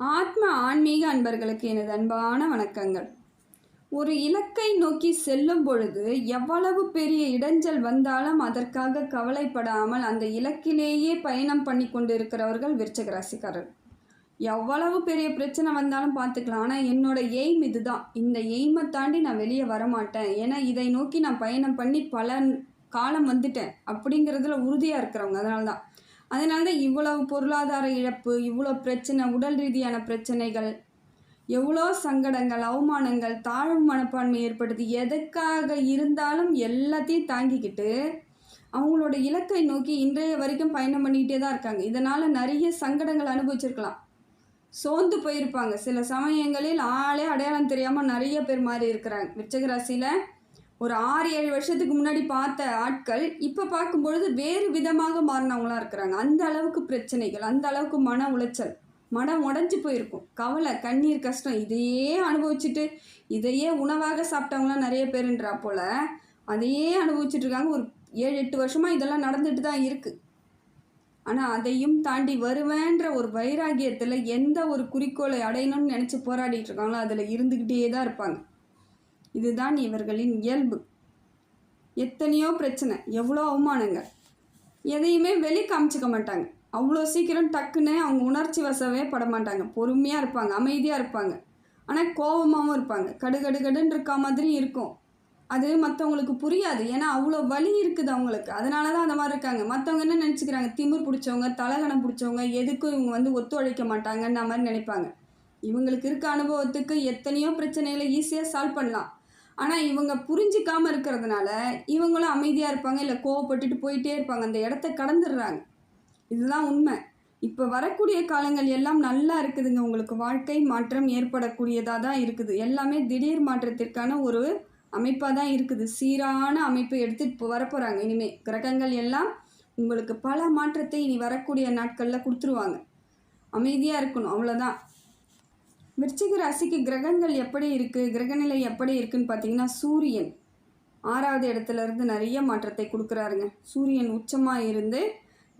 ஆத்ம ஆன்மீக அன்பர்களுக்கு எனது அன்பான வணக்கங்கள். ஒரு இலக்கை நோக்கி செல்லும் பொழுது எவ்வளவு பெரிய இடைஞ்சல் வந்தாலும் அதற்காக கவலைப்படாமல் அந்த இலக்கிலேயே பயணம் பண்ணி கொண்டு இருக்கிறவர்கள் விருச்சக ராசிக்காரர் எவ்வளவு பெரிய பிரச்சனை வந்தாலும் பார்த்துக்கலாம். ஆனால் என்னோட எய்ம் இதுதான். இந்த எய்மை தாண்டி நான் வெளியே வரமாட்டேன். ஏன்னா இதை நோக்கி நான் பயணம் பண்ணி பல காலம் வந்துட்டேன். அப்படிங்கிறதுல உறுதியாக இருக்கிறவங்க. அதனால தான் அதனால தான் இவ்வளவு பொருளாதார இழப்பு இவ்வளோ பிரச்சனை உடல் ரீதியான பிரச்சனைகள் எவ்வளோ சங்கடங்கள் அவமானங்கள் தாழ்வு மனப்பான்மை ஏற்படுது எதுக்காக இருந்தாலும் எல்லாத்தையும் தாங்கிக்கிட்டு அவங்களோட இலக்கை நோக்கி இன்றைய வரைக்கும் பயணம் பண்ணிக்கிட்டே தான் இருக்காங்க. இதனால் நிறைய சங்கடங்கள் அனுபவிச்சிருக்கலாம். சோர்ந்து போயிருப்பாங்க. சில சமயங்களில் ஆளே அடையாளம் தெரியாமல் நிறைய பேர் மாறி இருக்கிறாங்க விச்சகராசியில் ஒரு ஆறு ஏழு வருஷத்துக்கு முன்னாடி பார்த்த ஆட்கள் இப்போ பார்க்கும்பொழுது வேறு விதமாக மாறினவங்களாம் இருக்கிறாங்க. அந்த அளவுக்கு பிரச்சனைகள் அந்த அளவுக்கு மன உளைச்சல் மனம் உடஞ்சி போயிருக்கும். கவலை கண்ணீர் கஷ்டம் இதையே அனுபவிச்சுட்டு இதையே உணவாக சாப்பிட்டவங்களாம் நிறைய பேருன்றா போல் அதையே அனுபவிச்சுட்டு இருக்காங்க. ஒரு ஏழு எட்டு வருஷமாக இதெல்லாம் நடந்துட்டு தான் இருக்குது ஆனால் அதையும் தாண்டி வருவேன்ற ஒரு வைராகியத்தில் எந்த ஒரு குறிக்கோளை அடையணும்னு நினச்சி போராடிட்டு இருக்காங்களோ அதில் இருந்துக்கிட்டே தான் இருப்பாங்க. இதுதான் இவர்களின் இயல்பு. எத்தனையோ பிரச்சனை எவ்வளோ அவமானங்கள். எதையுமே வெளி காமிச்சிக்க மாட்டாங்க. அவ்வளோ சீக்கிரம் டக்குன்னு அவங்க உணர்ச்சி வசவே பட மாட்டாங்க. பொறுமையாக இருப்பாங்க அமைதியாக இருப்பாங்க. ஆனால் கோபமாகவும் இருப்பாங்க. கடு கடு கடுன்னு இருக்கா மாதிரி இருக்கும். அது மற்றவங்களுக்கு புரியாது. ஏன்னா அவ்வளோ வலி இருக்குது அவங்களுக்கு. அதனால தான் அந்த மாதிரி இருக்காங்க. மற்றவங்க என்ன நினச்சிக்கிறாங்க? திமிர் பிடிச்சவங்க தலகணம் பிடிச்சவங்க எதுக்கும் இவங்க வந்து ஒத்துழைக்க மாட்டாங்கன்ற மாதிரி நினைப்பாங்க. இவங்களுக்கு இருக்க அனுபவத்துக்கு எத்தனையோ பிரச்சனைகளை ஈஸியாக சால்வ் பண்ணலாம். ஆனால் இவங்க புரிஞ்சிக்காமல் இருக்கிறதுனால இவங்களும் அமைதியாக இருப்பாங்க இல்லை கோவப்பட்டுட்டு போயிட்டே இருப்பாங்க. அந்த இடத்த கடந்துடுறாங்க. இதுதான் உண்மை. இப்போ வரக்கூடிய காலங்கள் எல்லாம் நல்லா இருக்குதுங்க. உங்களுக்கு வாழ்க்கை மாற்றம் ஏற்படக்கூடியதாக தான் இருக்குது. எல்லாமே திடீர் மாற்றத்திற்கான ஒரு அமைப்பாக தான் இருக்குது. சீரான அமைப்பை எடுத்துகிட்டு வரப்போகிறாங்க இனிமேல் கிரகங்கள் எல்லாம் உங்களுக்கு பல மாற்றத்தை இனி வரக்கூடிய நாட்களில் கொடுத்துருவாங்க. அமைதியாக இருக்கணும். அவ்வளோதான் விருச்சிக ராசிக்கு கிரகங்கள் எப்படி இருக்குது கிரகநிலை எப்படி இருக்குன்னு பார்த்தீங்கன்னா சூரியன் ஆறாவது இடத்துல இருந்து நிறைய மாற்றத்தை கொடுக்குறாருங்க. சூரியன் உச்சமாக இருந்து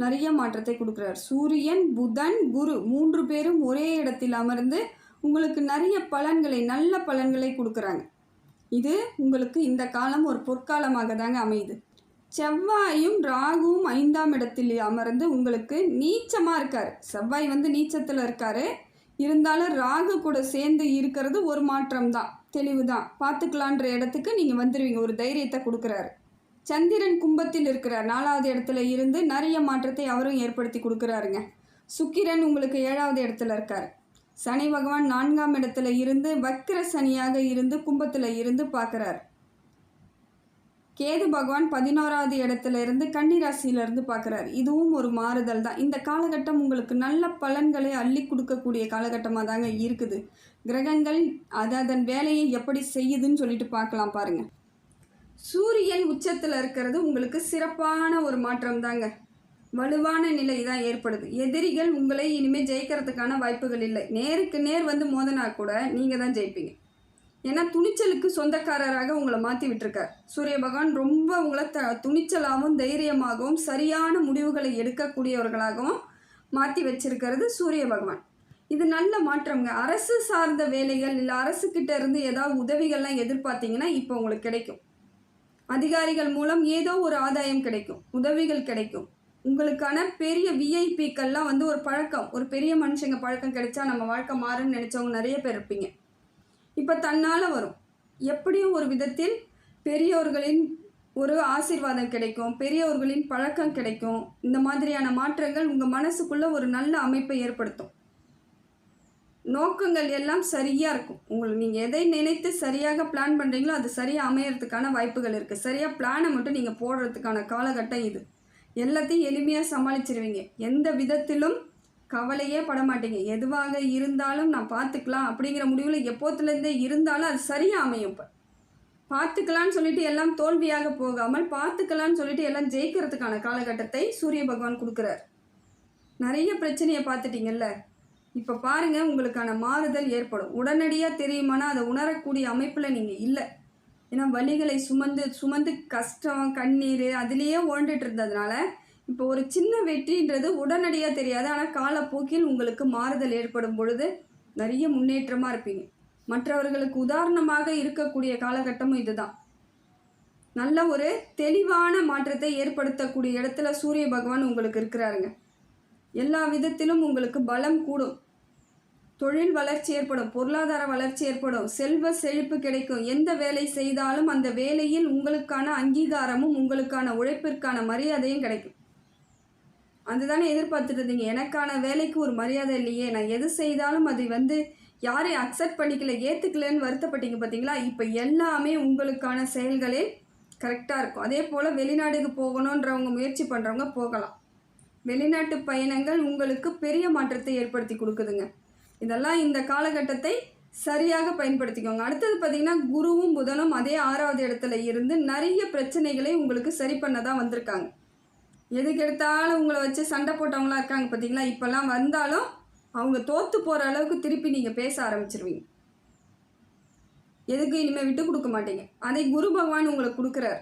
நிறைய மாற்றத்தை கொடுக்குறாரு. சூரியன் புதன் குரு மூன்று பேரும் ஒரே இடத்தில் அமர்ந்து உங்களுக்கு நிறைய பலன்களை நல்ல பலன்களை கொடுக்குறாங்க. இது உங்களுக்கு இந்த காலம் ஒரு பொற்காலமாக தாங்க அமையுது. செவ்வாயும் ராகுவும் ஐந்தாம் இடத்தில் அமர்ந்து உங்களுக்கு நீச்சமாக இருக்கார். செவ்வாய் வந்து நீச்சத்தில் இருக்காரு. இருந்தாலும் ராகு கூட சேர்ந்து இருக்கிறது ஒரு மாற்றம் தான் தெளிவு தான் பார்த்துக்கலான்ற இடத்துக்கு நீங்கள் வந்துடுவீங்க ஒரு தைரியத்தை கொடுக்குறாரு. சந்திரன் கும்பத்தில் இருக்கிறார். நாலாவது இடத்துல இருந்து நிறைய மாற்றத்தை அவரும் ஏற்படுத்தி கொடுக்குறாருங்க. சுக்கிரன் உங்களுக்கு ஏழாவது இடத்துல இருக்கார். சனி பகவான் நான்காம் இடத்துல இருந்து வக்கிர சனியாக இருந்து கும்பத்தில் இருந்து பார்க்குறார். கேது பகவான் பதினோராவது இடத்துல இருந்து கன்னிராசியிலிருந்து பார்க்குறாரு. இதுவும் ஒரு மாறுதல் தான். இந்த காலகட்டம் உங்களுக்கு நல்ல பலன்களை அள்ளி கொடுக்கக்கூடிய காலகட்டமாக தாங்க இருக்குது. கிரகங்கள் அது அதன் வேலையை எப்படி செய்யுதுன்னு சொல்லிட்டு பார்க்கலாம் பாருங்க. சூரியன் உச்சத்தில் இருக்கிறது உங்களுக்கு சிறப்பான ஒரு மாற்றம் தாங்க. வலுவான நிலை தான் ஏற்படுது. எதிரிகள் உங்களை இனிமேல் ஜெயிக்கிறதுக்கான வாய்ப்புகள் இல்லை. நேருக்கு நேர் வந்து மோதனா கூட நீங்கள் தான் ஜெயிப்பீங்க. ஏன்னா துணிச்சலுக்கு சொந்தக்காரராக உங்களை மாற்றி விட்டுருக்கார். சூரிய பகவான் ரொம்ப உங்களை த துணிச்சலாகவும் தைரியமாகவும் சரியான முடிவுகளை எடுக்கக்கூடியவர்களாகவும் மாற்றி வச்சிருக்கிறது சூரிய பகவான். இது நல்ல மாற்றம்ங்க. அரசு சார்ந்த வேலைகள் இல்லை அரசுக்கிட்ட இருந்து ஏதாவது உதவிகள்லாம் எதிர்பார்த்தீங்கன்னா இப்போ உங்களுக்கு கிடைக்கும். அதிகாரிகள் மூலம் ஏதோ ஒரு ஆதாயம் கிடைக்கும். உதவிகள் கிடைக்கும். உங்களுக்கான பெரிய விஐபிக்கள்லாம் வந்து ஒரு பழக்கம். ஒரு பெரிய மனுஷங்க பழக்கம் கிடைச்சா நம்ம வாழ்க்கை மாறுன்னு நினச்சவங்க நிறைய பேர் இருப்பீங்க. இப்போ தன்னால் வரும். எப்படியும் ஒரு விதத்தில் பெரியவர்களின் ஒரு ஆசீர்வாதம் கிடைக்கும். பெரியவர்களின் பழக்கம் கிடைக்கும். இந்த மாதிரியான மாற்றங்கள் உங்கள் மனசுக்குள்ளே ஒரு நல்ல அமைப்பை ஏற்படுத்தும். நோக்கங்கள் எல்லாம் சரியாக இருக்கும். உங்களுக்கு நீங்கள் எதை நினைத்து சரியாக பிளான் பண்ணுறீங்களோ அது சரியாக அமையறதுக்கான வாய்ப்புகள் இருக்குது சரியாக பிளானை மட்டும் நீங்கள் போடுறதுக்கான காலகட்டம் இது. எல்லாத்தையும் எளிமையாக சமாளிச்சிருவீங்க. எந்த விதத்திலும் கவலையே பட மாட்டீங்க எதுவாக இருந்தாலும் நான் பார்த்துக்கலாம் அப்படிங்கிற முடிவில் எப்போத்துலேருந்தே இருந்தாலும் அது சரியாக அமையும் இப்போ. பார்த்துக்கலான்னு சொல்லிட்டு எல்லாம் தோல்வியாக போகாமல் பார்த்துக்கலான்னு சொல்லிட்டு எல்லாம் ஜெயிக்கிறதுக்கான காலகட்டத்தை சூரிய பகவான் கொடுக்குறார். நிறைய பிரச்சனையை பார்த்துட்டிங்கல்ல? இப்போ பாருங்கள் உங்களுக்கான மாறுதல் ஏற்படும். உடனடியாக தெரியுமானா அதை உணரக்கூடிய அமைப்பில் நீங்கள் இல்லை. ஏன்னா வழிகளை சுமந்து சுமந்து கஷ்டம் கண்ணீர் அதுலேயே உழண்டுட்டு இருந்ததுனால இப்போ ஒரு சின்ன வெற்றின்றது உடனடியாக தெரியாது. ஆனால் காலப்போக்கில் உங்களுக்கு மாறுதல் ஏற்படும் பொழுது நிறைய முன்னேற்றமாக இருப்பீங்க. மற்றவர்களுக்கு உதாரணமாக இருக்கக்கூடிய காலகட்டமும் இதுதான். நல்ல ஒரு தெளிவான மாற்றத்தை ஏற்படுத்தக்கூடிய இடத்துல சூரிய பகவான் உங்களுக்கு இருக்கிறாருங்க. எல்லா விதத்திலும் உங்களுக்கு பலம் கூடும். தொழில் வளர்ச்சி ஏற்படும் பொருளாதார வளர்ச்சி ஏற்படும் செல்வ செழிப்பு கிடைக்கும். எந்த வேலை செய்தாலும் அந்த வேலையில் உங்களுக்கான அங்கீகாரமும் உங்களுக்கான உழைப்பிற்கான மரியாதையும் கிடைக்கும். அதுதானே எதிர்பார்த்துட்டு இருந்தீங்க. எனக்கான வேலைக்கு ஒரு மரியாதை இல்லையே. நான் எது செய்தாலும் அதை வந்து யாரையும் அக்செப்ட் பண்ணிக்கல ஏற்றுக்கலன்னு வருத்தப்பட்டீங்க பார்த்தீங்களா இப்போ எல்லாமே உங்களுக்கான செயல்களே கரெக்டாக இருக்கும். அதே போல் வெளிநாடுக்கு போகணுன்றவங்க முயற்சி பண்ணுறவங்க போகலாம். வெளிநாட்டு பயணங்கள் உங்களுக்கு பெரிய மாற்றத்தை ஏற்படுத்தி கொடுக்குதுங்க. இதெல்லாம் இந்த காலகட்டத்தை சரியாக பயன்படுத்திக்கோங்க. அடுத்தது பார்த்தீங்கன்னா குருவும் புதனும் அதே ஆறாவது இடத்துல இருந்து நிறைய பிரச்சனைகளை உங்களுக்கு சரி பண்ண தான் வந்திருக்காங்க. எதுக்கு எடுத்தாலும் உங்களை வச்சு சண்டை போட்டவங்களா இருக்காங்க பார்த்தீங்களா? இப்போல்லாம் வந்தாலும் அவங்க தோற்று போகிற அளவுக்கு திருப்பி நீங்கள் பேச ஆரம்பிச்சிருவீங்க. எதுக்கு இனிமேல் விட்டு கொடுக்க மாட்டீங்க? அதை குரு பகவான் உங்களுக்கு கொடுக்குறார்.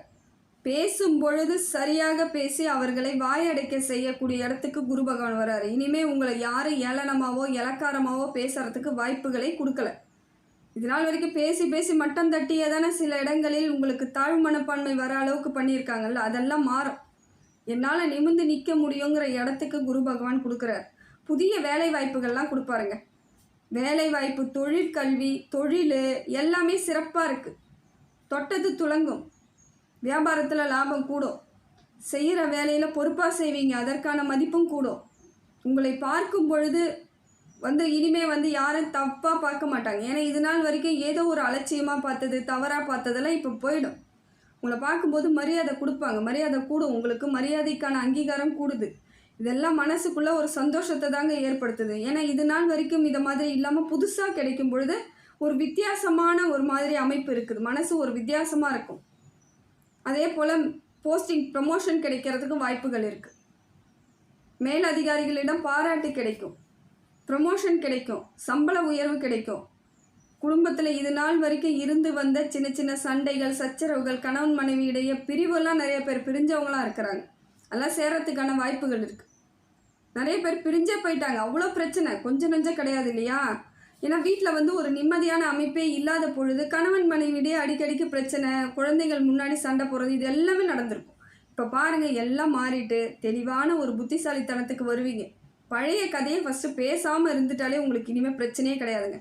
பேசும் பொழுது சரியாக பேசி அவர்களை வாயடைக்க செய்யக்கூடிய இடத்துக்கு குரு பகவான் வராரு இனிமேல் உங்களை யாரும் ஏளனமாவோ இலக்காரமாவோ பேசுகிறதுக்கு வாய்ப்புகளை கொடுக்கல. இது நாள் வரைக்கும் பேசி பேசி மட்டம் தட்டியே தானே சில இடங்களில் உங்களுக்கு தாழ்வு மனப்பான்மை வர அளவுக்கு பண்ணியிருக்காங்கல்ல அதெல்லாம் மாறும். என்னால் நிமிந்து நிற்க முடியுங்கிற இடத்துக்கு குரு பகவான் கொடுக்குறார். புதிய வேலை வாய்ப்புகள்லாம் கொடுப்பாருங்க. வேலை வாய்ப்பு தொழிற்கல்வி தொழில் எல்லாமே சிறப்பாக இருக்குது தொட்டது துலங்கும் வியாபாரத்தில் லாபம் கூடும். செய்கிற வேலையில் பொறுப்பாக செய்வீங்க. அதற்கான மதிப்பும் கூடும். உங்களை பார்க்கும் பொழுது வந்து இனிமே வந்து யாரும் தப்பாக பார்க்க மாட்டாங்க. ஏன்னா இது நாள் வரைக்கும் ஏதோ ஒரு அலட்சியமாக பார்த்தது தவறாக பார்த்ததெல்லாம் இப்போ போயிடும். உங்களை பார்க்கும்போது மரியாதை கொடுப்பாங்க. மரியாதை கூடும். உங்களுக்கு மரியாதைக்கான அங்கீகாரம் கூடுது. இதெல்லாம் மனசுக்குள்ளே ஒரு சந்தோஷத்தை தாங்க ஏற்படுத்துது. ஏன்னா இது நாள் வரைக்கும் இதை மாதிரி இல்லாமல் புதுசாக கிடைக்கும் பொழுது ஒரு வித்தியாசமான ஒரு மாதிரி அமைப்பு இருக்குது. மனசு ஒரு வித்தியாசமாக இருக்கும். அதே போல் போஸ்டிங் ப்ரமோஷன் கிடைக்கிறதுக்கு வாய்ப்புகள் இருக்குது மேல் அதிகாரிகளிடம் பாராட்டு கிடைக்கும். ப்ரமோஷன் கிடைக்கும். சம்பள உயர்வு கிடைக்கும். குடும்பத்தில் இது நாள் வரைக்கும் இருந்து வந்த சின்ன சின்ன சண்டைகள் சச்சரவுகள் கணவன் மனைவி இடையே பிரிவெல்லாம் நிறைய பேர் பிரிஞ்சவங்களாம் இருக்கிறாங்க. அதெல்லாம் சேரத்துக்கான வாய்ப்புகள் இருக்குது நிறைய பேர் பிரிஞ்சே போயிட்டாங்க. அவ்வளோ பிரச்சனை. கொஞ்சம் நஞ்சம் கிடையாது இல்லையா? ஏன்னா வீட்டில் வந்து ஒரு நிம்மதியான அமைப்பே இல்லாத பொழுது கணவன் மனைவிடையே அடிக்கடிக்கு பிரச்சனை குழந்தைகள் முன்னாடி சண்டை போடுறது இது எல்லாமே நடந்திருக்கும். இப்போ பாருங்கள் எல்லாம் மாறிட்டு தெளிவான ஒரு புத்திசாலித்தனத்துக்கு வருவீங்க. பழைய கதையை ஃபஸ்ட்டு பேசாமல் இருந்துட்டாலே உங்களுக்கு இனிமேல் பிரச்சனையே கிடையாதுங்க.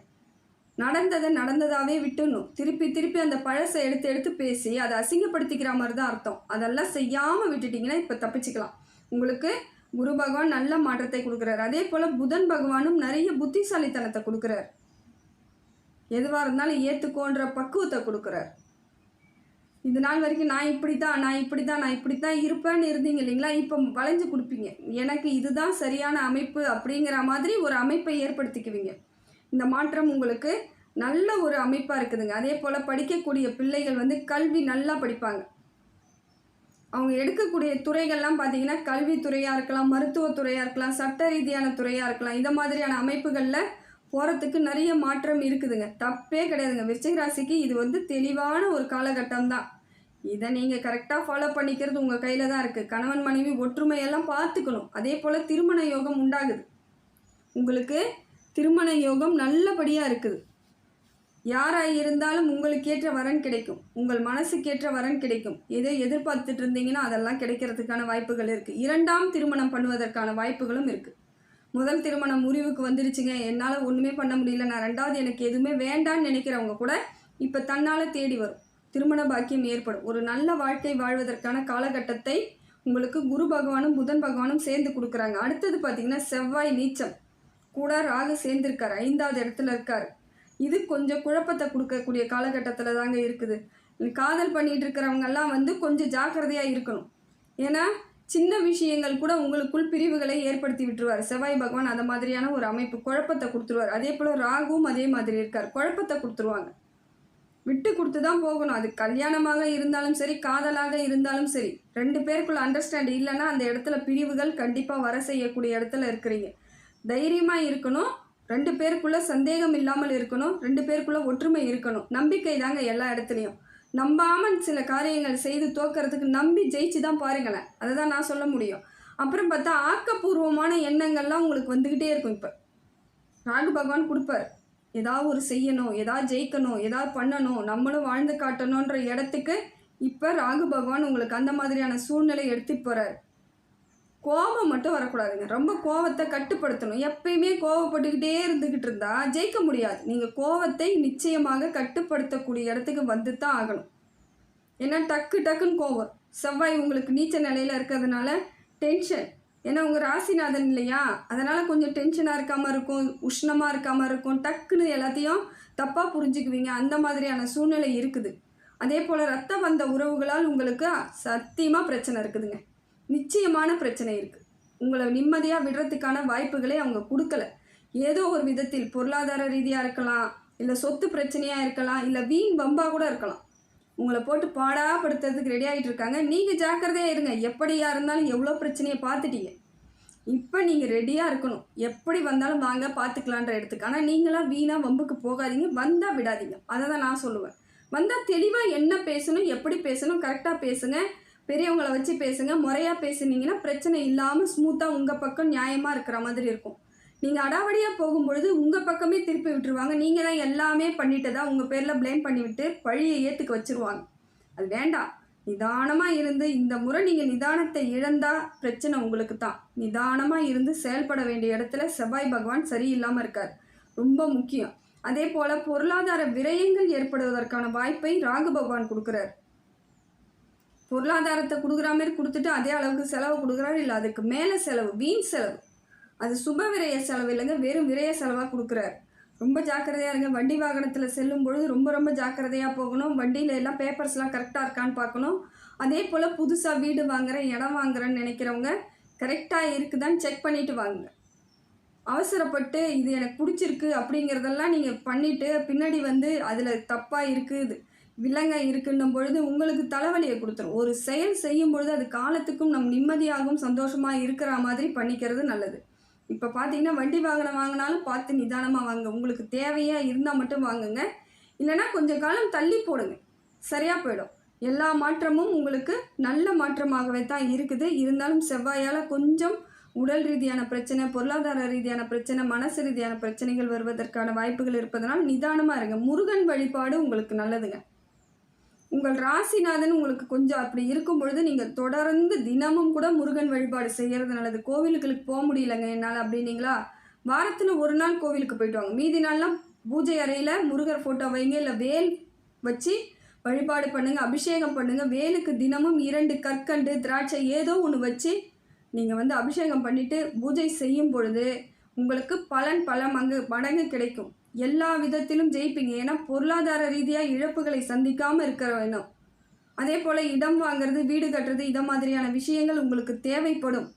நடந்ததை நடந்ததாகவே விட்டுடணும். திருப்பி திருப்பி அந்த பழசை எடுத்து எடுத்து பேசி அதை அசிங்கப்படுத்திக்கிற மாதிரி தான் அர்த்தம். அதெல்லாம் செய்யாமல் விட்டுட்டிங்கன்னா இப்போ தப்பிச்சுக்கலாம். உங்களுக்கு குரு பகவான் நல்ல மாற்றத்தை கொடுக்குறாரு. அதே போல் புதன் பகவானும் நிறைய புத்திசாலித்தனத்தை கொடுக்குறாரு. எதுவாக இருந்தாலும் ஏற்றுக்கோன்ற பக்குவத்தை கொடுக்குறார். இது நாள் வரைக்கும் நான் இப்படி தான் நான் இப்படி தான் நான் இப்படி தான் இருப்பேன்னு இருந்தீங்க இல்லைங்களா? இப்போ வளைஞ்சு கொடுப்பீங்க. எனக்கு இதுதான் சரியான அமைப்பு அப்படிங்கிற மாதிரி ஒரு அமைப்பை ஏற்படுத்திக்குவீங்க. இந்த மாற்றம் உங்களுக்கு நல்ல ஒரு அமைப்பாக இருக்குதுங்க. அதே போல் படிக்கக்கூடிய பிள்ளைகள் வந்து கல்வி நல்லா படிப்பாங்க. அவங்க எடுக்கக்கூடிய துறைகள்லாம் பார்த்தீங்கன்னா கல்வித்துறையாக இருக்கலாம் மருத்துவத்துறையாக இருக்கலாம் சட்ட ரீதியான துறையாக இருக்கலாம். இந்த மாதிரியான அமைப்புகளில் போகிறதுக்கு நிறைய மாற்றம் இருக்குதுங்க. தப்பே கிடையாதுங்க. விருச்சிக ராசிக்கு இது வந்து தெளிவான ஒரு காலகட்டம் தான். இதை நீங்கள் கரெக்டாக ஃபாலோ பண்ணிக்கிறது உங்கள் கையில் தான் இருக்குது கணவன் மனைவி ஒற்றுமையெல்லாம் பார்த்துக்கணும். அதே போல் திருமண யோகம் உண்டாகுது. உங்களுக்கு திருமண யோகம் நல்லபடியாக இருக்குது. யாராக இருந்தாலும் உங்களுக்கேற்ற வரன் கிடைக்கும். உங்கள் மனசுக்கேற்ற வரன் கிடைக்கும். எதை எதிர்பார்த்துட்டு இருந்தீங்கன்னா அதெல்லாம் கிடைக்கிறதுக்கான வாய்ப்புகள் இருக்குது இரண்டாம் திருமணம் பண்ணுவதற்கான வாய்ப்புகளும் இருக்குது முதல் திருமணம் முறிவுக்கு வந்துடுச்சுங்க என்னால் ஒன்றுமே பண்ண முடியல. நான் ரெண்டாவது எனக்கு எதுவுமே வேண்டான்னு நினைக்கிறவங்க கூட இப்போ தன்னால் தேடி வரும். திருமண பாக்கியம் ஏற்படும். ஒரு நல்ல வாழ்க்கை வாழ்வதற்கான காலகட்டத்தை உங்களுக்கு குரு பகவானும் புதன் பகவானும் சேர்ந்து கொடுக்குறாங்க. அடுத்தது பார்த்திங்கன்னா செவ்வாய் நீச்சம். கூட ராகு சேர்ந்திருக்கார். ஐந்தாவது இடத்துல இருக்கார். இது கொஞ்சம் குழப்பத்தை கொடுக்கக்கூடிய காலகட்டத்தில் தாங்க இருக்குது. காதல் பண்ணிகிட்டு இருக்கிறவங்கெல்லாம் வந்து கொஞ்சம் ஜாக்கிரதையாக இருக்கணும். ஏன்னா சின்ன விஷயங்கள் கூட உங்களுக்குள் பிரிவுகளை ஏற்படுத்தி விட்டுருவார். செவ்வாய் பகவான் அந்த மாதிரியான ஒரு அமைப்பு குழப்பத்தை கொடுத்துருவார். அதே போல் ராகுவும் அதே மாதிரி இருக்கார். குழப்பத்தை கொடுத்துருவாங்க. விட்டு கொடுத்து தான் போகணும். அது கல்யாணமாக இருந்தாலும் சரி காதலாக இருந்தாலும் சரி ரெண்டு பேருக்குள்ள அண்டர்ஸ்டாண்ட் இல்லைன்னா அந்த இடத்துல பிரிவுகள் கண்டிப்பாக வர செய்யக்கூடிய இடத்துல இருக்கிறீங்க. தைரியமாக இருக்கணும். ரெண்டு பேருக்குள்ளே சந்தேகம் இல்லாமல் இருக்கணும். ரெண்டு பேருக்குள்ளே ஒற்றுமை இருக்கணும். நம்பிக்கை தாங்க எல்லா இடத்துலையும். நம்பாமல் சில காரியங்கள் செய்து தோக்கிறதுக்கு நம்பி ஜெயிச்சு தான் பாருங்களேன். அதை தான் நான் சொல்ல முடியும். அப்புறம் பார்த்தா ஆக்கப்பூர்வமான எண்ணங்கள்லாம் உங்களுக்கு வந்துக்கிட்டே இருக்கும் இப்போ. ராகு பகவான் கொடுப்பார். ஏதாவது ஒரு செய்யணும் ஏதாவது ஜெயிக்கணும் ஏதாவது பண்ணணும் நம்மளும் வாழ்ந்து காட்டணுன்ற இடத்துக்கு இப்போ ராகு பகவான் உங்களுக்கு அந்த மாதிரியான சூழ்நிலை எடுத்து போகிறார் கோபம் மட்டும் வரக்கூடாதுங்க. ரொம்ப கோவத்தை கட்டுப்படுத்தணும். எப்பயுமே கோவப்பட்டுக்கிட்டே இருந்துக்கிட்டு இருந்தால் ஜெயிக்க முடியாது. நீங்கள் கோவத்தை நிச்சயமாக கட்டுப்படுத்தக்கூடிய இடத்துக்கு வந்து தான் ஆகணும். ஏன்னா டக்கு டக்குன்னு கோவம் செவ்வாய் உங்களுக்கு நீச்ச நிலையில் இருக்கிறதுனால டென்ஷன். ஏன்னா உங்கள் ராசிநாதன் இல்லையா? அதனால் கொஞ்சம் டென்ஷனாக இருக்காமல் இருக்கும் உஷ்ணமாக இருக்காமல் இருக்கும். டக்குன்னு எல்லாத்தையும் தப்பாக புரிஞ்சுக்குவீங்க. அந்த மாதிரியான சூழ்நிலை இருக்குது. அதே போல் ரத்த வந்த உறவுகளால் உங்களுக்கு சத்தியமாக பிரச்சனை இருக்குதுங்க. நிச்சயமான பிரச்சனை இருக்குது உங்களை நிம்மதியாக விடுறதுக்கான வாய்ப்புகளை அவங்க கொடுக்கல. ஏதோ ஒரு விதத்தில் பொருளாதார ரீதியாக இருக்கலாம் இல்லை சொத்து பிரச்சனையாக இருக்கலாம் இல்லை வீண் வம்பாக கூட இருக்கலாம். உங்களை போட்டு பாடாப்படுத்துறதுக்கு ரெடி ஆகிட்டு இருக்காங்க. நீங்கள் ஜாக்கிரதையாக இருங்க. எப்படியா இருந்தாலும் எவ்வளோ பிரச்சனையை பார்த்துட்டீங்க. இப்போ நீங்கள் ரெடியாக இருக்கணும். எப்படி வந்தாலும் வாங்க பார்த்துக்கலான்ற இடத்துக்கு. ஆனால் நீங்களாம் வீணாக வம்புக்கு போகாதீங்க. வந்தால் விடாதீங்க. அதை தான் நான் சொல்லுவேன். வந்தால் தெளிவாக என்ன பேசணும் எப்படி பேசணும் கரெக்டாக பேசுங்க. பெரியவங்கள வச்சு பேசுங்க முறையாக பேசுனீங்கன்னா பிரச்சனை இல்லாமல் ஸ்மூத்தாக உங்கள் பக்கம் நியாயமாக இருக்கிற மாதிரி இருக்கும். நீங்கள் அடாவடியாக போகும்பொழுது உங்கள் பக்கமே திருப்பி விட்டுருவாங்க. நீங்கள் தான் எல்லாமே பண்ணிட்டதா உங்கள் பேரில் ப்ளேம் பண்ணிவிட்டு பழியை ஏற்றுக்க வச்சுருவாங்க. அது வேண்டாம். நிதானமாக இருந்து இந்த முறை நீங்கள் நிதானத்தை இழந்தால் பிரச்சனை உங்களுக்கு தான். நிதானமாக இருந்து செயல்பட வேண்டிய இடத்துல செவ்வாய் பகவான் சரியில்லாமல் இருக்கார். ரொம்ப முக்கியம். அதே போல் பொருளாதார விரயங்கள் ஏற்படுவதற்கான வாய்ப்பை ராகு பகவான் கொடுக்குறார். பொருளாதாரத்தை கொடுக்குற மாதிரி கொடுத்துட்டு அதே அளவுக்கு செலவு கொடுக்குறாரு. இல்லை அதுக்கு மேலே செலவு வீண் செலவு. அது சுப விரய செலவு இல்லைங்க வெறும் விரய செலவாக கொடுக்குறாரு. ரொம்ப ஜாக்கிரதையாக இருங்க. வண்டி வாகனத்தில் செல்லும் பொழுது ரொம்ப ரொம்ப ஜாக்கிரதையாக போகணும். வண்டியில் எல்லாம் பேப்பர்ஸ்லாம் கரெக்டாக இருக்கான்னு பார்க்கணும். அதே போல் புதுசாக வீடு வாங்குறேன் இடம் வாங்குறேன்னு நினைக்கிறவங்க கரெக்டாக இருக்குதான்னு செக் பண்ணிவிட்டு வாங்குங்க அவசரப்பட்டு இது எனக்கு பிடிச்சிருக்கு அப்படிங்கிறதெல்லாம் நீங்கள் பண்ணிவிட்டு பின்னாடி வந்து அதில் தப்பாக இருக்குது. வில்லங்க இருக்குன்னும் பொழுது உங்களுக்கு தலைவலியை கொடுத்துரும். ஒரு செயல் செய்யும் பொழுது அது காலத்துக்கும் நம் நிம்மதியாகவும் சந்தோஷமாக இருக்கிற மாதிரி பண்ணிக்கிறது நல்லது. இப்போ பார்த்தீங்கன்னா வண்டி வாகனம் வாங்கினாலும் பார்த்து நிதானமாக வாங்க. உங்களுக்கு தேவையாக இருந்தால் மட்டும் வாங்குங்க. இல்லைன்னா கொஞ்சம் காலம் தள்ளி போடுங்க. சரியாக போயிடும். எல்லா மாற்றமும் உங்களுக்கு நல்ல மாற்றமாகவே தான் இருக்குது. இருந்தாலும் செவ்வாயால் கொஞ்சம் உடல் ரீதியான பிரச்சனை பொருளாதார ரீதியான பிரச்சனை மனசு ரீதியான பிரச்சனைகள் வருவதற்கான வாய்ப்புகள் இருப்பதனால் நிதானமாக இருங்க. முருகன் வழிபாடு உங்களுக்கு நல்லதுங்க. உங்கள் ராசிநாதன் உங்களுக்கு கொஞ்சம் அப்படி இருக்கும் பொழுது நீங்கள் தொடர்ந்து தினமும் கூட முருகன் வழிபாடு செய்கிறது நல்லது. கோவிலுக்கு போக முடியலங்க என்னால் அப்படின்னீங்களா? வாரத்தில் ஒரு நாள் கோவிலுக்கு போயிட்டு வாங்க. மீதி நாள்லாம் பூஜை அறையில் முருகர் ஃபோட்டோ வைங்க இல்லை வேல் வச்சு வழிபாடு பண்ணுங்கள் அபிஷேகம் பண்ணுங்கள் வேலுக்கு தினமும் இரண்டு கற்கண்டு திராட்சை ஏதோ ஒன்று வச்சு நீங்கள் வந்து அபிஷேகம் பண்ணிவிட்டு பூஜை செய்யும் பொழுது உங்களுக்கு பலன் பல மங்கு மடங்கு கிடைக்கும். எல்லா விதத்திலும் ஜெயிப்பீங்க. ஏன்னா பொருளாதார ரீதியாக இழப்புகளை சந்திக்காமல் இருக்கிற வேணும் அதே போல் இடம் வாங்குறது வீடு கட்டுறது இதை மாதிரியான விஷயங்கள் உங்களுக்கு தேவைப்படும்.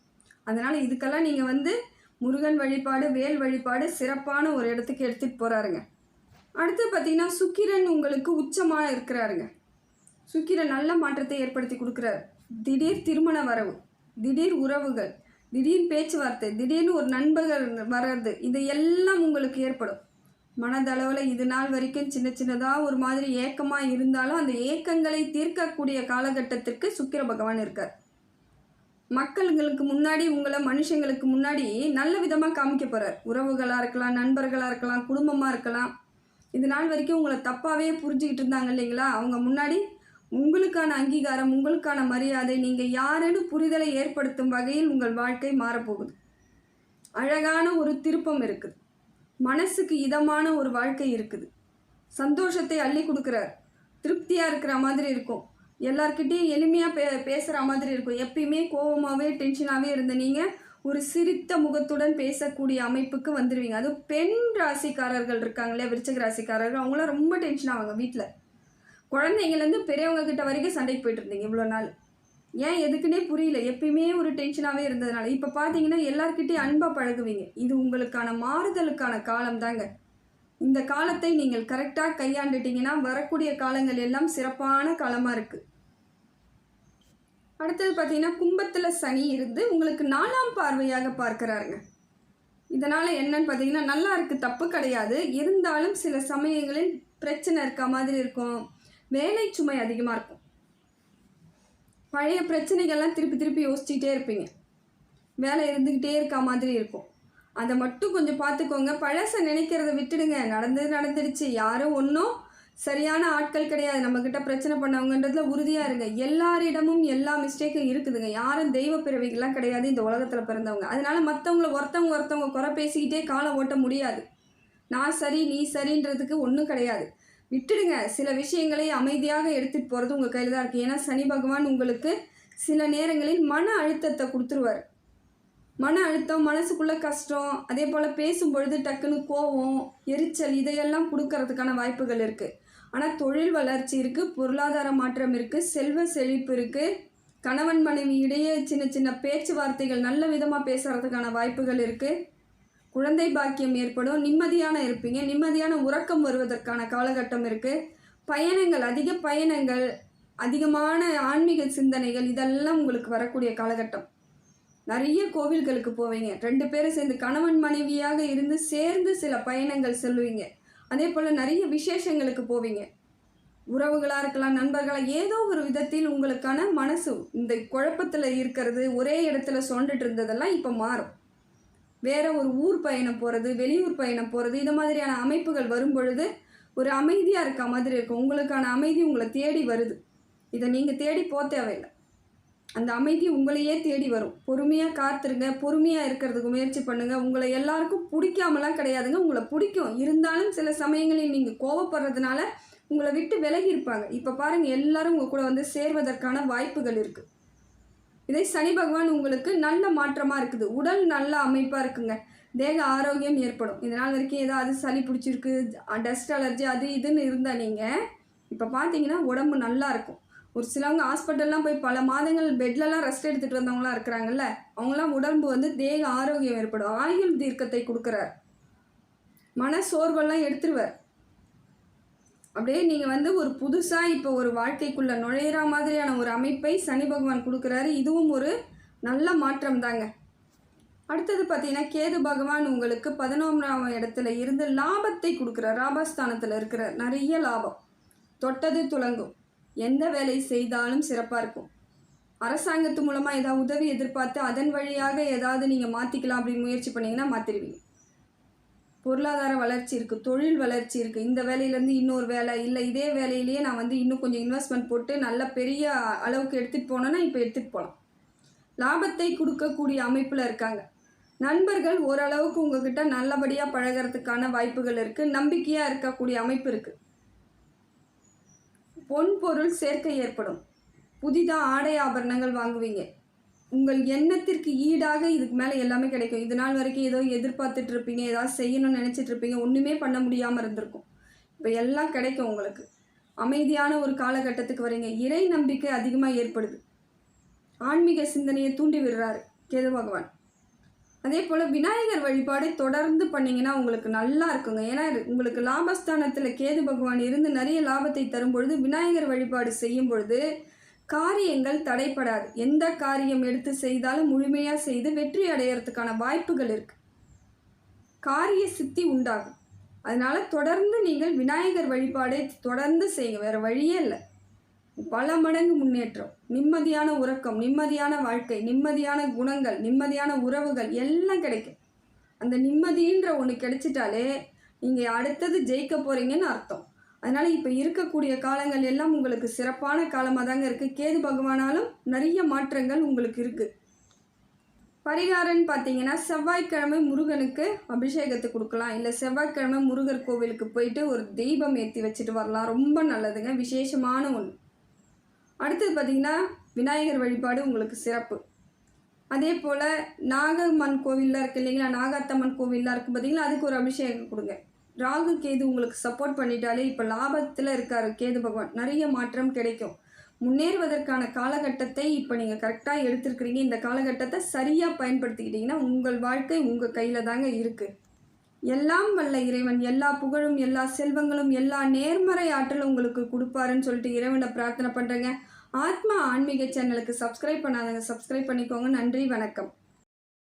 அதனால் இதுக்கெல்லாம் நீங்கள் வந்து முருகன் வழிபாடு வேல் வழிபாடு சிறப்பான ஒரு இடத்துக்கு எடுத்துகிட்டு போகிறாருங்க அடுத்து பார்த்திங்கன்னா சுக்கிரன் உங்களுக்கு உச்சமாக இருக்கிறாருங்க. சுக்கிரன் நல்ல மாற்றத்தை ஏற்படுத்தி கொடுக்குறாரு. திடீர் திருமண வரவு திடீர் உறவுகள் திடீர் பேச்சுவார்த்தை திடீர்னு ஒரு நண்பர்கள் வர்றது இது எல்லாம் உங்களுக்கு ஏற்படும். மனதளவில் இது நாள் வரைக்கும் சின்ன சின்னதாக ஒரு மாதிரி ஏக்கமாக இருந்தாலும் அந்த ஏக்கங்களை தீர்க்கக்கூடிய காலகட்டத்திற்கு சுக்கிர பகவான் இருக்கார். மக்களுங்களுக்கு முன்னாடி உங்களை மனுஷங்களுக்கு முன்னாடி நல்ல விதமாக காமிக்க போகிறார் உறவுகளாக இருக்கலாம் நண்பர்களாக இருக்கலாம் குடும்பமாக இருக்கலாம். இது நாள் வரைக்கும் உங்களை தப்பாகவே புரிஞ்சுக்கிட்டு இருந்தாங்க இல்லைங்களா? அவங்க முன்னாடி உங்களுக்கான அங்கீகாரம் உங்களுக்கான மரியாதை நீங்கள் யாருன்னு புரிதலை ஏற்படுத்தும் வகையில் உங்கள் வாழ்க்கை மாறப்போகுது. அழகான ஒரு திருப்பம் இருக்குது. மனசுக்கு இதமான ஒரு வாழ்க்கை இருக்குது. சந்தோஷத்தை அள்ளி கொடுக்குறார். திருப்தியாக இருக்கிற மாதிரி இருக்கும். எல்லார்கிட்டேயும் எளிமையாக பே பேசுகிற மாதிரி இருக்கும். எப்பயுமே கோபமாகவே டென்ஷனாகவே இருந்த நீங்கள் ஒரு சிரித்த முகத்துடன் பேசக்கூடிய அமைப்புக்கு வந்துடுவீங்க அதுவும் பெண் ராசிக்காரர்கள் இருக்காங்களே விருச்சக ராசிக்காரர்கள் அவங்களாம் ரொம்ப டென்ஷன் ஆவாங்க வீட்டில் குழந்தைங்கலேருந்து பெரியவங்க கிட்ட வரைக்கும் சண்டைக்கு போயிட்டு இருந்தீங்க இவ்வளோ நாள். ஏன் எதுக்குன்னே புரியல. எப்பயுமே ஒரு டென்ஷனாகவே இருந்ததுனால. இப்போ பார்த்தீங்கன்னா எல்லார்கிட்டையும் அன்பாக பழகுவீங்க. இது உங்களுக்கான மாறுதலுக்கான காலம் தாங்க. இந்த காலத்தை நீங்கள் கரெக்டாக கையாண்டுட்டீங்கன்னா வரக்கூடிய காலங்கள் எல்லாம் சிறப்பான காலமாக இருக்குது அடுத்தது பார்த்தீங்கன்னா கும்பத்தில் சனி இருந்து உங்களுக்கு நாலாம் பார்வையாக பார்க்குறாருங்க. இதனால் என்னன்னு பார்த்தீங்கன்னா நல்லா இருக்குது தப்பு கிடையாது. இருந்தாலும் சில சமயங்களில் பிரச்சனை இருக்க மாதிரி இருக்கும். வேலை சுமை அதிகமாக இருக்கும். பழைய பிரச்சனைகள்லாம் திருப்பி திருப்பி யோசிச்சுக்கிட்டே இருப்பீங்க. வேலை இருந்துக்கிட்டே இருக்க மாதிரி இருக்கும். அதை மட்டும் கொஞ்சம் பார்த்துக்கோங்க. பழசை நினைக்கிறத விட்டுடுங்க. நடந்தது நடந்துடுச்சு. யாரும் ஒன்றும் சரியான ஆட்கள் கிடையாது. நம்மக்கிட்ட பிரச்சனை பண்ணவங்கன்றதுல உறுதியாக இருங்க. எல்லாரிடமும் எல்லா மிஸ்டேக்கும் இருக்குதுங்க. யாரும் தெய்வ பிறவிகள்லாம் கிடையாது இந்த உலகத்தில் பிறந்தவங்க. அதனால் மற்றவங்கள ஒருத்தவங்க ஒருத்தவங்க குறை பேசிக்கிட்டே காலம் ஓட்ட முடியாது. நான் சரி நீ சரின்றதுக்கு ஒன்றும் கிடையாது. விட்டுடுங்க. சில விஷயங்களை அமைதியாக எடுத்துகிட்டு போகிறது உங்கள் கையில் தான் இருக்குது ஏன்னா சனி பகவான் உங்களுக்கு சில நேரங்களில் மன அழுத்தத்தை கொடுத்துருவார். மன அழுத்தம் மனசுக்குள்ளே கஷ்டம் அதே போல் பேசும்பொழுது டக்குன்னு கோவம் எரிச்சல் இதையெல்லாம் கொடுக்கறதுக்கான வாய்ப்புகள் இருக்குது ஆனால் தொழில் வளர்ச்சி இருக்குது பொருளாதார மாற்றம் இருக்குது செல்வ செழிப்பு இருக்குது கணவன் மனைவி இடையே சின்ன சின்ன பேச்சுவார்த்தைகள் நல்ல விதமாக பேசுகிறதுக்கான வாய்ப்புகள் இருக்குது குழந்தை பாக்கியம் ஏற்படும் நிம்மதியான இருப்பீங்க நிம்மதியான உறக்கம் வருவதற்கான காலகட்டம் இருக்குது பயணங்கள் அதிக பயணங்கள் அதிகமான ஆன்மீக சிந்தனைகள் இதெல்லாம் உங்களுக்கு வரக்கூடிய காலகட்டம். நிறைய கோவில்களுக்கு போவீங்க. ரெண்டு பேரும் சேர்ந்து கணவன் மனைவியாக இருந்து சேர்ந்து சில பயணங்கள் செல்லுவீங்க. அதே போல் நிறைய விசேஷங்களுக்கு போவீங்க. உறவுகளாக இருக்கலாம் நண்பர்களாக ஏதோ ஒரு விதத்தில் உங்களுக்கான மனசு இந்த குழப்பத்தில் இருக்கிறது ஒரே இடத்துல சொண்டுட்டு இருந்ததெல்லாம் இப்போ மாறும். வேற ஒரு ஊர் பயணம் போகிறது வெளியூர் பயணம் போகிறது இந்த மாதிரியான அமைப்புகள் வரும் பொழுது ஒரு அமைதியாக இருக்க மாதிரி இருக்கும். உங்களுக்கான அமைதி உங்களை தேடி வருது. இதை நீங்கள் தேடி போக தேவையில்லை. அந்த அமைதி உங்களையே தேடி வரும். பொறுமையாக காத்துருங்க பொறுமையாக இருக்கிறதுக்கு முயற்சி பண்ணுங்கள் உங்களை எல்லாருக்கும் பிடிக்காமலாம் கிடையாதுங்க. உங்களை பிடிக்கும். இருந்தாலும் சில சமயங்களில் நீங்கள் கோவப்படுறதுனால உங்களை விட்டு விலகி இருப்பாங்க. இப்போ பாருங்கள் எல்லாரும் உங்கள் கூட வந்து சேர்வதற்கான வாய்ப்புகள் இருக்குது இதே சனி பகவான் உங்களுக்கு நல்ல மாற்றமாக இருக்குது. உடல் நல்ல அமைப்பாக இருக்குங்க. தேக ஆரோக்கியம் ஏற்படும். இதனால் வரைக்கும் ஏதாவது சளி பிடிச்சிருக்கு டஸ்ட் அலர்ஜி அது இதுன்னு இருந்தால் நீங்கள் இப்போ பார்த்தீங்கன்னா உடம்பு நல்லா இருக்கும். ஒரு சிலவங்க ஹாஸ்பிட்டல்லாம் போய் பல மாதங்கள் பெட்லலாம் ரெஸ்ட் எடுத்துகிட்டு வந்தவங்களாம் இருக்கிறாங்கல்ல அவங்களாம் உடம்பு வந்து தேக ஆரோக்கியம் ஏற்படும். ஆயுள் தீர்க்கத்தை கொடுக்குறார். மன சோர்வெல்லாம் எடுத்துருவார். அப்படியே நீங்கள் வந்து ஒரு புதுசாக இப்போ ஒரு வாழ்க்கைக்குள்ளே நுழையிற மாதிரியான ஒரு அமைப்பை சனி பகவான் கொடுக்குறாரு. இதுவும் ஒரு நல்ல மாற்றம் தாங்க. அடுத்தது பார்த்தீங்கன்னா கேது பகவான் உங்களுக்கு பதினோராம் இடத்துல இருந்து லாபத்தை கொடுக்குறார். லாபஸ்தானத்தில் இருக்கிற நிறைய லாபம். தொட்டது துலங்கும் எந்த வேலை செய்தாலும் சிறப்பாக இருக்கும். அரசாங்கத்து மூலமாக ஏதாவது உதவி எதிர்பார்த்து அதன் வழியாக ஏதாவது நீங்கள் மாற்றிக்கலாம் அப்படின்னு முயற்சி பண்ணிங்கன்னா மாற்றிடுவீங்க பொருளாதார வளர்ச்சி இருக்குது தொழில் வளர்ச்சி இருக்குது இந்த வேலையிலேருந்து இன்னொரு வேலை இல்லை இதே வேலையிலேயே நான் வந்து இன்னும் கொஞ்சம் இன்வெஸ்ட்மெண்ட் போட்டு நல்ல பெரிய அளவுக்கு எடுத்துகிட்டு போனேன்னா இப்போ எடுத்துகிட்டு போகலாம் லாபத்தை கொடுக்கக்கூடிய அமைப்பில் இருக்காங்க. நண்பர்கள் ஓரளவுக்கு உங்ககிட்ட நல்லபடியாக பழகிறதுக்கான வாய்ப்புகள் இருக்குது நம்பிக்கையாக இருக்கக்கூடிய அமைப்பு இருக்குது பொன் பொருள் சேர்க்கை ஏற்படும். புதிதாக ஆடை ஆபரணங்கள் வாங்குவீங்க. உங்கள் எண்ணத்திற்கு ஈடாக இதுக்கு மேலே எல்லாமே கிடைக்கும். இது நாள் வரைக்கும் ஏதோ எதிர்பார்த்துட்டு இருப்பீங்க ஏதாவது செய்யணும்னு நினச்சிட்டு இருப்பீங்க ஒன்றுமே பண்ண முடியாமல் இருந்திருக்கும். இப்போ எல்லாம் கிடைக்கும் உங்களுக்கு. அமைதியான ஒரு காலகட்டத்துக்கு வரீங்க. இறை நம்பிக்கை அதிகமாக ஏற்படுது. ஆன்மீக சிந்தனையை தூண்டி விடுறாரு கேது பகவான். அதே போல் விநாயகர் வழிபாடை தொடர்ந்து பண்ணிங்கன்னா உங்களுக்கு நல்லா இருக்குங்க. ஏன்னா உங்களுக்கு லாபஸ்தானத்தில் கேது பகவான் இருந்து நிறைய லாபத்தை தரும் பொழுது விநாயகர் வழிபாடு செய்யும் பொழுது காரியங்கள் தடைப்படாது எந்த காரியம் எடுத்து செய்தாலும் முழுமையாக செய்து வெற்றி அடையிறதுக்கான வாய்ப்புகள் இருக்குது காரிய சித்தி உண்டாகும். அதனால் தொடர்ந்து நீங்கள் விநாயகர் வழிபாடை தொடர்ந்து செய்யுங்க. வேறு வழியே இல்லை. பல மடங்கு முன்னேற்றம். நிம்மதியான உறக்கம் நிம்மதியான வாழ்க்கை நிம்மதியான குணங்கள் நிம்மதியான உறவுகள் எல்லாம் கிடைக்கும். அந்த நிம்மதின்ற ஒன்று கிடைச்சிட்டாலே நீங்கள் அடுத்தது ஜெயிக்க போகிறீங்கன்னு அர்த்தம். அதனால் இப்போ இருக்கக்கூடிய காலங்கள் எல்லாம் உங்களுக்கு சிறப்பான காலமாக தாங்க இருக்குது கேது பகவானாலும் நிறைய மாற்றங்கள் உங்களுக்கு இருக்குது பரிகாரம்னு பார்த்தீங்கன்னா செவ்வாய்க்கிழமை முருகனுக்கு அபிஷேகத்தை கொடுக்கலாம். இல்லை செவ்வாய்க்கிழமை முருகர் கோவிலுக்கு போயிட்டு ஒரு தெய்வம் ஏற்றி வச்சுட்டு வரலாம். ரொம்ப நல்லதுங்க. விசேஷமான ஒன்று அடுத்தது பார்த்திங்கன்னா விநாயகர் வழிபாடு உங்களுக்கு சிறப்பு. அதே போல் நாகம்மன் கோவிலில் இருக்கு இல்லைங்களா? நாகாத்தம்மன் கோவிலில் இருக்குது பார்த்திங்கன்னா அதுக்கு ஒரு அபிஷேகம் கொடுங்க. ராகு கேது உங்களுக்கு சப்போர்ட் பண்ணிட்டாலே இப்போ லாபத்தில் இருக்கார் கேது பகவான். நிறைய மாற்றம் கிடைக்கும். முன்னேறுவதற்கான காலகட்டத்தை இப்போ நீங்கள் கரெக்டாக எடுத்துருக்கிறீங்க. இந்த காலகட்டத்தை சரியாக பயன்படுத்திக்கிட்டிங்கன்னா உங்கள் வாழ்க்கை உங்கள் கையில் தாங்க இருக்குது எல்லாம் வல்ல இறைவன். எல்லா புகழும் எல்லா செல்வங்களும் எல்லா நேர்மறை ஆற்றலும் உங்களுக்கு கொடுப்பாருன்னு சொல்லிட்டு இறைவனை பிரார்த்தனை பண்ணுறேங்க ஆத்மா ஆன்மீக சேனலுக்கு சப்ஸ்கிரைப் பண்ணாதங்க சப்ஸ்கிரைப் பண்ணிக்கோங்க. நன்றி வணக்கம்.